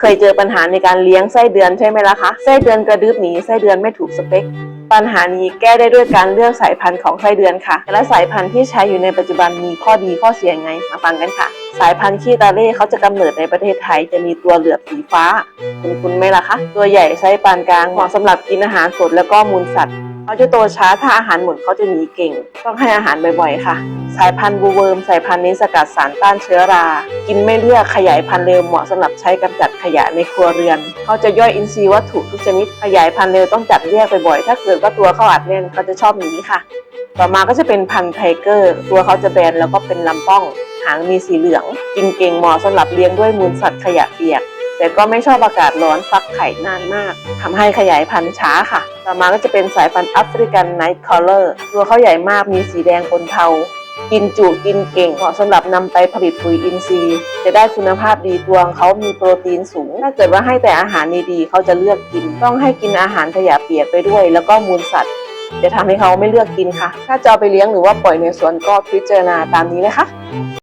เคยเจอปัญหาในการเลี้ยงไส้เดือนใช่ไหมล่ะคะไส้เดือนกระดึบหนีไส้เดือนไม่ถูกสเปค ปัญหานี้แก้ได้ด้วยการเลือกสายพันธุ์ของไส้เดือนค่ะ และสายพันธุ์ที่ใช้อยู่ในปัจจุบันมีข้อดีข้อเสียไงมาฟังกันค่ะ สายพันธุ์ขี้ตาเล่เขาจะกำเนิดในประเทศไทยจะมีตัวเหลือบสีฟ้า คุณคุณไหมล่ะคะตัวใหญ่ไซส์ปานกลางเหมาะสำหรับกินอาหารสดแล้วก็มูลสัตว์ เขาจะโตช้าถ้าอาหารหมดเขาจะหนีเก่ง ต้องให้อาหารบ่อยๆค่ะ สายพันธุ์บูเวิร์มสายพันธุ์นี้สกัดสารต้านเชื้อรา กินไม่เลือกขยายพันธุ์เร็วเหมาะสำหรับใช้กำจัดขยะในครัวเรือน เขาจะย่อยอินทรีย์วัตถุทุกชนิดขยายพันธุ์เร็วต้องจัดแยกบ่อยๆถ้าเกิดว่าตัวเขาอัดแน่นเขาจะชอบหนีค่ะ ต่อมาก็จะเป็นพันธุ์ไทเกอร์ ตัวเขาจะแบนแล้วก็เป็นลำป้อง หางมีสีเหลือง กินเก่งเหมาะสำหรับเลี้ยงด้วยมูลสัตว์ขยะเปียก แต่ก็ไม่ชอบอากาศร้อนฟักไข่นานมากทำให้ขยายพันธุ์ช้าค่ะ ต่อมาก็จะเป็นสายพันธุ์แอฟริกันไนท์คอลเลอร์ตัวเขาใหญ่มากมีสีแดงปนเทา กินจุกินเก่งเหมาะสำหรับนำไปผลิตปุ๋ยอินทรีย์ จะได้คุณภาพดีตัวงเขามีโปรตีนสูง ถ้าเกิดว่าให้แต่อาหารดีๆเขาจะเลือกกิน ต้องให้กินอาหารขยะเปียกไปด้วย แล้วก็มูลสัตว์จะทำให้เขาไม่เลือกกินค่ะ ถ้าจะเอาไปเลี้ยงหรือว่าปล่อยในสวนก็พิจารณาตามนี้นะคะ